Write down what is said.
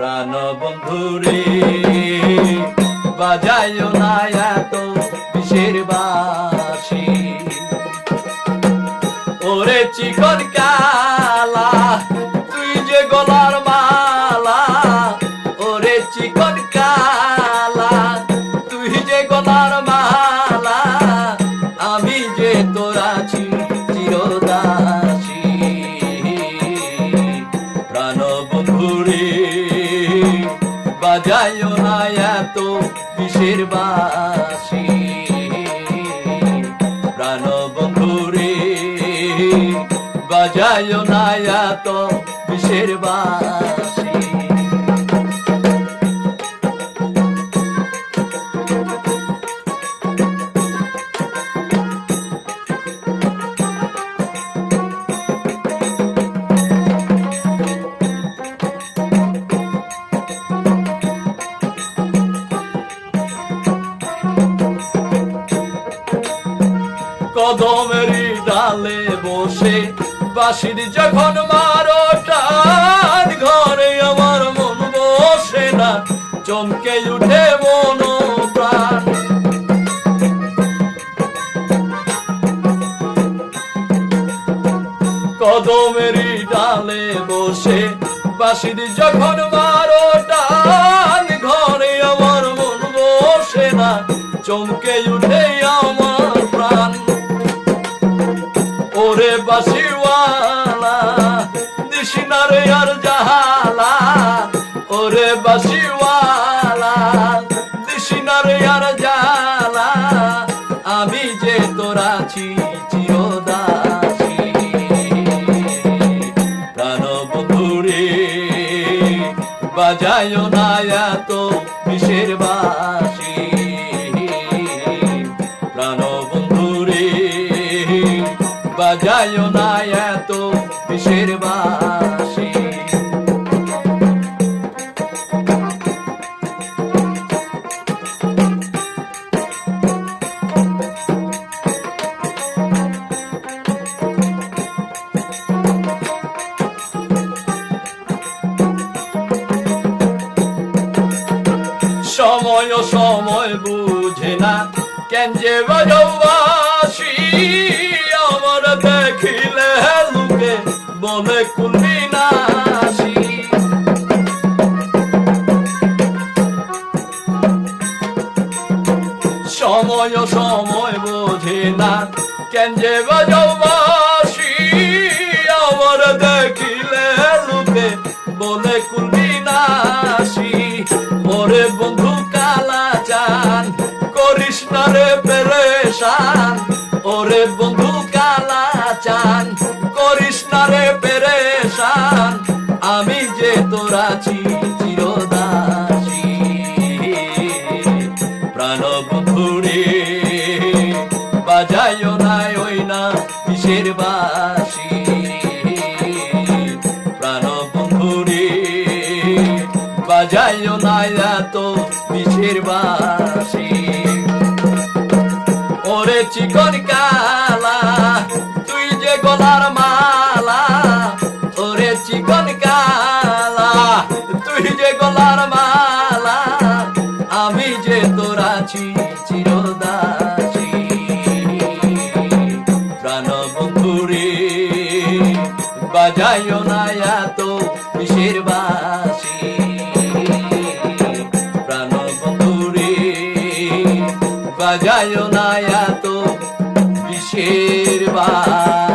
প্রাণ বন্ধুরে বাজায় না এত বিশের বাসি ওরে চিকন কালা, তুই যে গলার মালা, ওরে চিকন বাজায় না এত কিসের বাসি প্রাণ বন্ধুরে বাজাইও না এত কিসের বাসি কদমেরই ডালে বসে, বাঁশির যখন মারো টান ঘরে আমার মন বসে না, চমকে উঠে মন প্রাণ। ডালে বসে, বাঁশির যখন মারো টান ঘরে আমার মন বসে না, চমকে উঠে আমার প্রাণ। ওরে বাসিওয়ালা দিশিনারে আর জাহালা। ওরে বাসিওয়ালা দিশিনারে আর জালা আমি যে তোরা ছি চিরদাসী। প্রাণ বন্ধুরে বাজায় না এত বিশের বাসি। প্রাণ বাজায় না এত বাসি। সময় সময় বুঝে না কেন যে বাজবাসী নাসি সময় সময় বোঝে না কেন যে বাজবাসী কিসের বাসি প্রাণ বন্ধুরে বাজায় না এত কিসের বাসি। ওরে চিকন কালা, তুই যে গলার বাজায় না এত কিসের বাসি? প্রাণ বন্ধুরে বাজায় না এত কিসের বাসি?